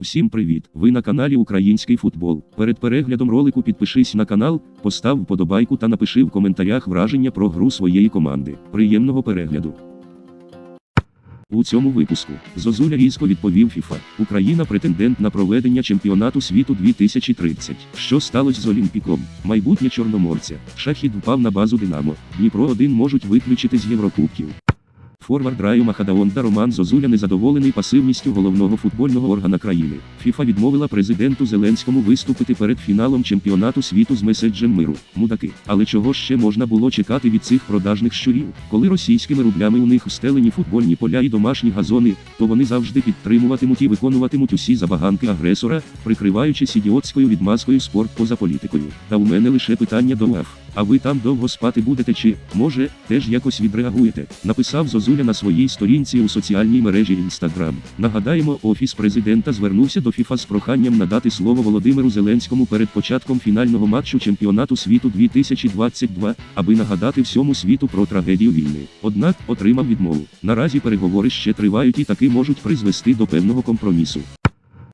Всім привіт! Ви на каналі Український футбол. Перед переглядом ролику підпишись на канал, постав вподобайку та напиши в коментарях враження про гру своєї команди. Приємного перегляду! У цьому випуску Зозуля різко відповів ФІФА. Україна претендент на проведення чемпіонату світу 2030. Що сталося з Олімпіком? Майбутнє чорноморця. Шахід впав на базу Динамо. Дніпро 1 можуть виключити з Єврокубків. Форвард Раю Махадаонда Роман Зозуля незадоволений пасивністю головного футбольного органа країни. ФІФА відмовила президенту Зеленському виступити перед фіналом чемпіонату світу з меседжем миру. Мудаки. Але чого ще можна було чекати від цих продажних щурів? Коли російськими рублями у них встелені футбольні поля і домашні газони, то вони завжди підтримуватимуть і виконуватимуть усі забаганки агресора, прикриваючись ідіотською відмазкою спорт поза політикою. Та у мене лише питання до УАФ. А ви там довго спати будете чи, може, теж якось відреагуєте? Написав Зозуля на своїй сторінці у соціальній мережі Instagram. Нагадаємо, офіс президента звернувся до ФІФА з проханням надати слово Володимиру Зеленському перед початком фінального матчу чемпіонату світу 2022, аби нагадати всьому світу про трагедію війни. Однак отримав відмову. Наразі переговори ще тривають і таки можуть призвести до певного компромісу.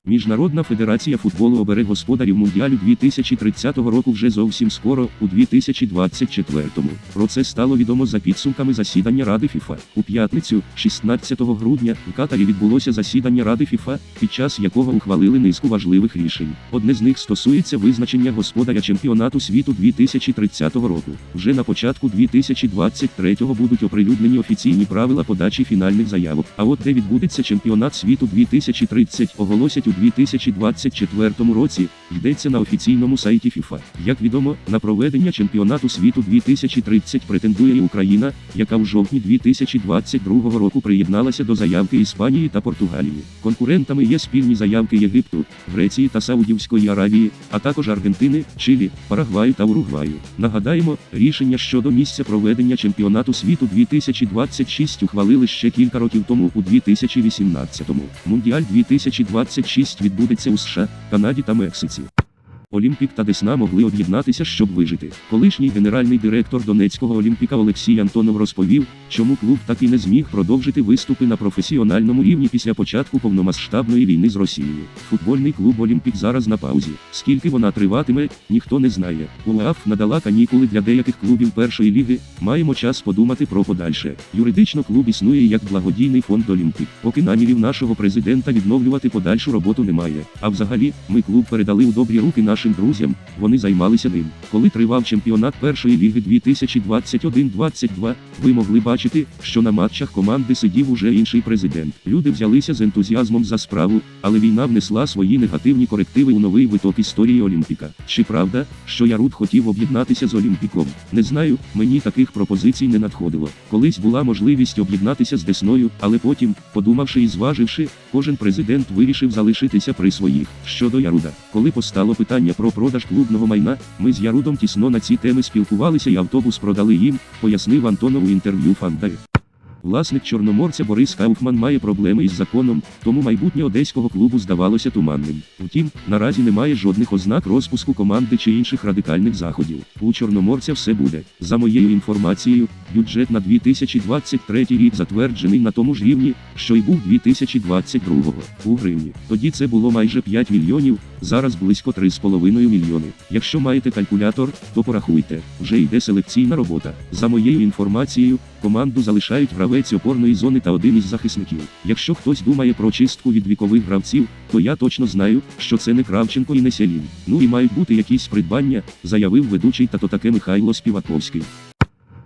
Міжнародна федерація футболу обере господарів Мундіалю 2030 року вже зовсім скоро, у 2024-му. Про це стало відомо за підсумками засідання Ради ФІФА. У п'ятницю, 16 грудня, в Катарі відбулося засідання Ради ФІФА, під час якого ухвалили низку важливих рішень. Одне з них стосується визначення господаря чемпіонату світу 2030 року. Вже на початку 2023-го будуть оприлюднені офіційні правила подачі фінальних заявок. А от де відбудеться чемпіонат світу 2030, оголосять у 2024 році, йдеться на офіційному сайті FIFA. Як відомо, на проведення чемпіонату світу 2030 претендує і Україна, яка у жовтні 2022 року приєдналася до заявки Іспанії та Португалії. Конкурентами є спільні заявки Єгипту, Греції та Саудівської Аравії, а також Аргентини, Чилі, Парагваю та Уругваю. Нагадаємо, рішення щодо місця проведення чемпіонату світу 2026 ухвалили ще кілька років тому у 2018-му. Мундіаль 2026 відбудеться у США, Канаді та Мексиці. Олімпік та Десна могли об'єднатися, щоб вижити. Колишній генеральний директор Донецького Олімпіка Олексій Антонов розповів, чому клуб так і не зміг продовжити виступи на професіональному рівні після початку повномасштабної війни з Росією. Футбольний клуб Олімпік зараз на паузі. Скільки вона триватиме, ніхто не знає. УАФ надала канікули для деяких клубів першої ліги. Маємо час подумати про подальше. Юридично клуб існує як благодійний фонд Олімпік. Поки намірів нашого президента відновлювати подальшу роботу немає. А взагалі, ми клуб передали у добрі руки нашим друзям. Вони займалися ним. Коли тривав чемпіонат першої ліги 2021-22, ви могли бачити, що на матчах команди сидів уже інший президент. Люди взялися з ентузіазмом за справу, але війна внесла свої негативні корективи у новий виток історії Олімпіка. Чи правда, що Яруд хотів об'єднатися з Олімпіком? Не знаю, мені таких пропозицій не надходило. Колись була можливість об'єднатися з Десною, але потім, подумавши і зваживши, кожен президент вирішив залишитися при своїх. Щодо Яруда, коли постало питання про продаж клубного майна, ми з Ярудом тісно на ці теми спілкувалися і автобус продали їм, пояснив Антонов у інтерв'ю Фандаю. Власник чорноморця Борис Кауфман має проблеми із законом, тому майбутнє одеського клубу здавалося туманним. Втім, наразі немає жодних ознак розпуску команди чи інших радикальних заходів. У чорноморця все буде. За моєю інформацією, бюджет на 2023 рік затверджений на тому ж рівні, що й був 2022 у гривні. Тоді це було майже 5 мільйонів, зараз близько 3,5 мільйони. Якщо маєте калькулятор, то порахуйте. Вже йде селекційна робота. За моєю інформацією, команду залишають гравець опорної зони та один із захисників. Якщо хтось думає про чистку від вікових гравців, то я точно знаю, що це не Кравченко і не Селін. Ну і мають бути якісь придбання, заявив ведучий та то таке Михайло Співаковський.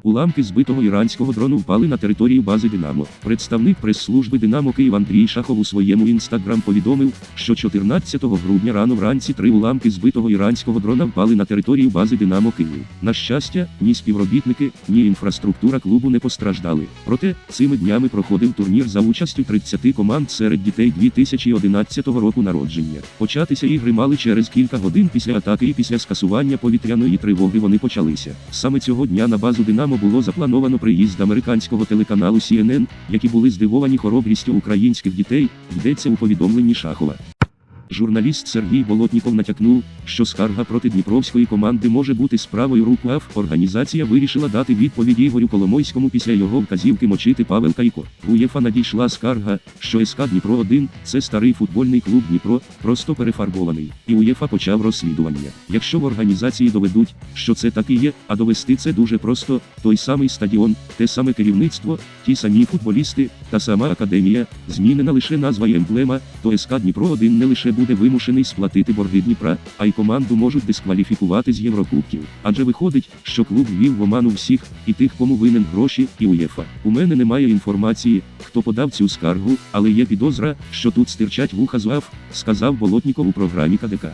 Уламки збитого іранського дрону впали на територію бази Динамо. Представник прес-служби Динамо Київ Андрій Шахов у своєму інстаграм повідомив, що 14 грудня рано вранці три уламки збитого іранського дрона впали на територію бази Динамо Київ. На щастя, ні співробітники, ні інфраструктура клубу не постраждали. Проте цими днями проходив турнір за участю 30 команд серед дітей 2011 року народження. Початися ігри мали через кілька годин після атаки і після скасування повітряної тривоги вони почалися. Саме цього дня на базу Динамо було заплановано приїзд американського телеканалу CNN, які були здивовані хоробрістю українських дітей, йдеться у повідомленні Шахова. Журналіст Сергій Болотніков натякнув, що скарга проти дніпровської команди може бути справою рук УАФ. Організація вирішила дати відповідь Ігорю Коломойському після його вказівки мочити Павел Кайко. У ЄФА надійшла скарга, що СК Дніпро 1 це старий футбольний клуб Дніпро, просто перефарбований. І УЄФА почав розслідування. Якщо в організації доведуть, що це так і є, а довести це дуже просто, той самий стадіон, те саме керівництво, ті самі футболісти, та сама академія, змінена лише назва і емблема, то СК Дніпро 1 не лише буде вимушений сплатити борги Дніпра, а й команду можуть дискваліфікувати з Єврокубків. Адже виходить, що клуб ввів в оману всіх, і тих, кому винен гроші, і УЄФА. У мене немає інформації, хто подав цю скаргу, але є підозра, що тут стирчать вуха з УАФ, сказав Болотніков у програмі КДК.